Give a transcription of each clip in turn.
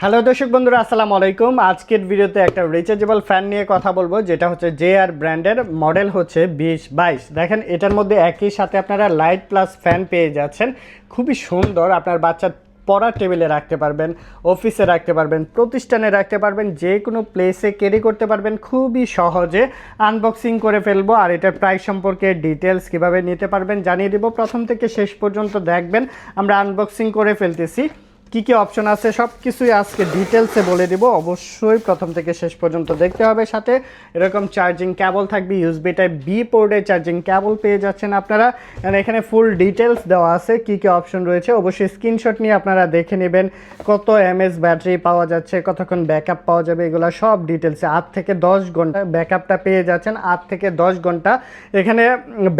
Hello দর্শক বন্ধুরা, আসসালামু আলাইকুম। আজকের ভিডিওতে একটা রিচার্জেবল ফ্যান নিয়ে কথা বলব, যেটা হচ্ছে জে আর ব্র্যান্ডের মডেল হচ্ছে বিশ বাইশ। দেখেন, এটার মধ্যে একই সাথে আপনারা লাইট প্লাস ফ্যান পেয়ে যাচ্ছেন। খুবই সুন্দর, আপনার বাচ্চার পড়ার টেবিলে রাখতে পারবেন অফিসে রাখতে পারবেন, প্রতিষ্ঠানে রাখতে পারবেন, যে কোনো প্লেসে ক্যারি করতে পারবেন, খুবই সহজে আনবক্সিং করে ফেলব। আর এটার প্রাইস সম্পর্কে ডিটেলস কীভাবে নিতে পারবেন জানিয়ে দেবো। প্রথম থেকে শেষ পর্যন্ত দেখবেন, আমরা আনবক্সিং করে ফেলতেছি। কি কি অপশন আছে? সব কিছুই আজকে ডিটেলসে বলে দিব। অবশ্যই প্রথম থেকে শেষ পর্যন্ত দেখতে হবে সাথে। এরকম চার্জিং ক্যাবল থাকবে ইউএসবি টাইপ বি পোর্ডে চার্জিং ক্যাবল পেয়ে যাচ্ছেন আপনারা। এখানে ফুল ডিটেলস দেওয়া আছে, কি কি অপশন রয়েছে। অবশ্যই স্ক্রিনশট নিয়ে আপনারা দেখে নেবেন কত এমএস ব্যাটারি পাওয়া যাচ্ছে, কতক্ষণ ব্যাকআপ পাওয়া যাবে, এগুলো সব ডিটেলসে আট থেকে দশ ঘণ্টা ব্যাকআপটা পেয়ে যাচ্ছেন, আট থেকে দশ ঘণ্টা। এখানে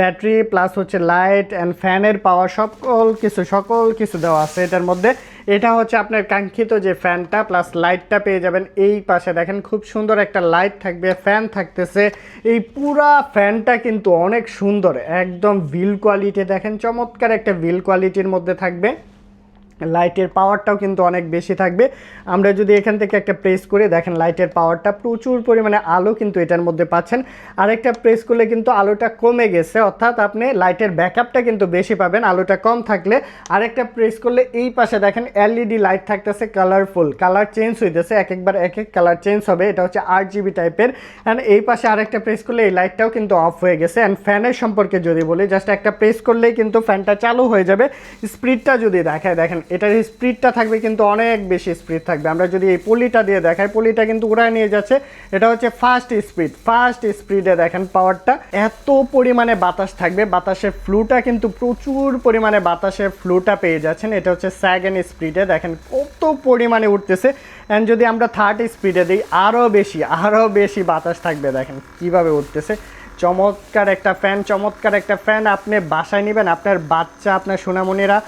ব্যাটারি প্লাস হচ্ছে লাইট অ্যান্ড ফ্যানের পাওয়ার সকল কিছু সকল কিছু দেওয়া আছে এটার মধ্যে। এটা হচ্ছে আপনার কাঙ্ক্ষিত যে ফ্যানটা প্লাস লাইটটা পেয়ে যাবেন এই পাশে। দেখেন খুব সুন্দর একটা লাইট থাকবে ফ্যান থাকতেছে। এই পুরা ফ্যানটা কিন্তু অনেক সুন্দর, একদম ভিল কোয়ালিটি দেখেন চমৎকার একটা ভিল কোয়ালিটির মধ্যে থাকবে। লাইটের পাওয়ারটাও কিন্তু অনেক বেশি থাকবে। আমরা যদি এখান থেকে একটা প্রেস করে দেখেন লাইটের পাওয়ারটা প্রচুর পরিমাণে আলো কিন্তু এটার মধ্যে পাচ্ছেন। আরেকটা প্রেস করলে কিন্তু আলোটা কমে গেছে, অর্থাৎ আপনি লাইটের ব্যাকআপটা কিন্তু বেশি পাবেন, আলোটা কম থাকলে। আরেকটা প্রেস করলে এই পাশে দেখেন এলইডি লাইট থাকতেছে কালারফুল কালার চেঞ্জ হইতেছে এক একবার এক এক কালার চেঞ্জ হবে, এটা হচ্ছে আট জিবি টাইপের অ্যান্ড এই পাশে আরেকটা প্রেস করলে এই লাইটটাও কিন্তু অফ হয়ে গেছে। অ্যান্ড ফ্যানের সম্পর্কে যদি বলি জাস্ট একটা প্রেস করলেই কিন্তু ফ্যানটা চালু হয়ে যাবে। স্পিডটা যদি দেখায়, দেখেন এটার স্পিডটা থাকবে কিন্তু অনেক বেশি স্পিড থাকবে। আমরা যদি এই পলিটা দিয়ে দেখাই, পলিটা কিন্তু উড়ায় নিয়ে যাচ্ছে। এটা হচ্ছে ফার্স্ট স্পিড ফার্স্ট স্পিডে দেখেন পাওয়ারটা। এত পরিমাণে বাতাস থাকবে। বাতাসের ফ্লুটা কিন্তু প্রচুর পরিমাণে বাতাসের ফ্লুটা পেয়ে যাচ্ছেন। এটা হচ্ছে সেকেন্ড স্পিডে দেখেন কত পরিমাণে উঠতেছে। অ্যান্ড যদি আমরা থার্ড স্পিডে দিই আরও বেশি আরও বেশি বাতাস থাকবে। দেখেন কীভাবে উঠতেছে। চমৎকার একটা ফ্যান চমৎকার একটা ফ্যান আপনি বাসায় নেবেন, আপনার বাচ্চা, আপনার সোনামণিরা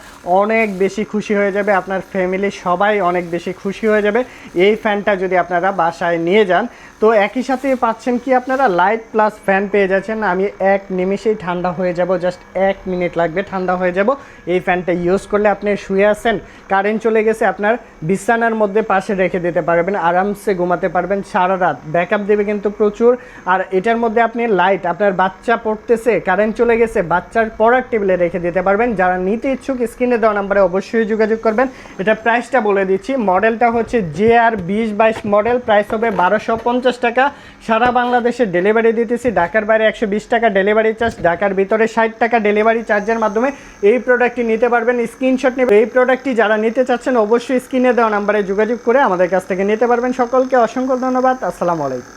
অনেক বেশি খুশি হয়ে যাবে, আপনার ফ্যামিলি সবাই অনেক বেশি খুশি হয়ে যাবে। এই ফ্যানটা যদি আপনারা বাসায় নিয়ে যান তো একই সাথে পাচ্ছেন কি আপনারা লাইট প্লাস ফ্যান পেয়ে যাচ্ছেন। আমি এক নিমিষেই ঠান্ডা হয়ে যাব জাস্ট এক মিনিট লাগবে, ঠান্ডা হয়ে যাব। এই ফ্যানটা ইউজ করলে আপনি শুয়ে আছেন কারেন্ট চলে গেছে আপনার বিছানার মধ্যে পাশে রেখে দিতে পারবেন, আরামসে ঘুমাতে পারবেন সারা রাত। ব্যাকআপ দেবে কিন্তু প্রচুর, আর এটার মধ্যে আপনি লাইট আপনার বাচ্চা পড়তেছে কারেন্ট চলে গেছে, বাচ্চার পড়ার টেবিলে রেখে দিতে পারবেন। যারা নিতে ইচ্ছুক স্ক্রিনে দেওয়া নাম্বারে অবশ্যই যোগাযোগ করবেন। এটা প্রাইসটা বলে দিচ্ছি মডেলটা হচ্ছে জে আর বিশ বাইশ মডেল প্রাইস হবে বারোশো পঞ্চাশ টাকা। সারা বাংলাদেশে ডেলিভারি দিতেছি। ঢাকার বাইরে একশো বিশ টাকা ডেলিভারি চার্জ ঢাকার ভিতরে ষাট টাকা ডেলিভারি চার্জের মাধ্যমে এই প্রোডাক্টটি নিতে পারবেন। স্ক্রিনশট নেবে এই প্রোডাক্টটি যারা নিতে চাচ্ছেন, অবশ্যই স্ক্রিনে দেওয়া নাম্বারে যোগাযোগ করে আমাদের কাছ থেকে নিতে পারবেন। সকলকে অসংখ্য ধন্যবাদ। আসসালামু আলাইকুম।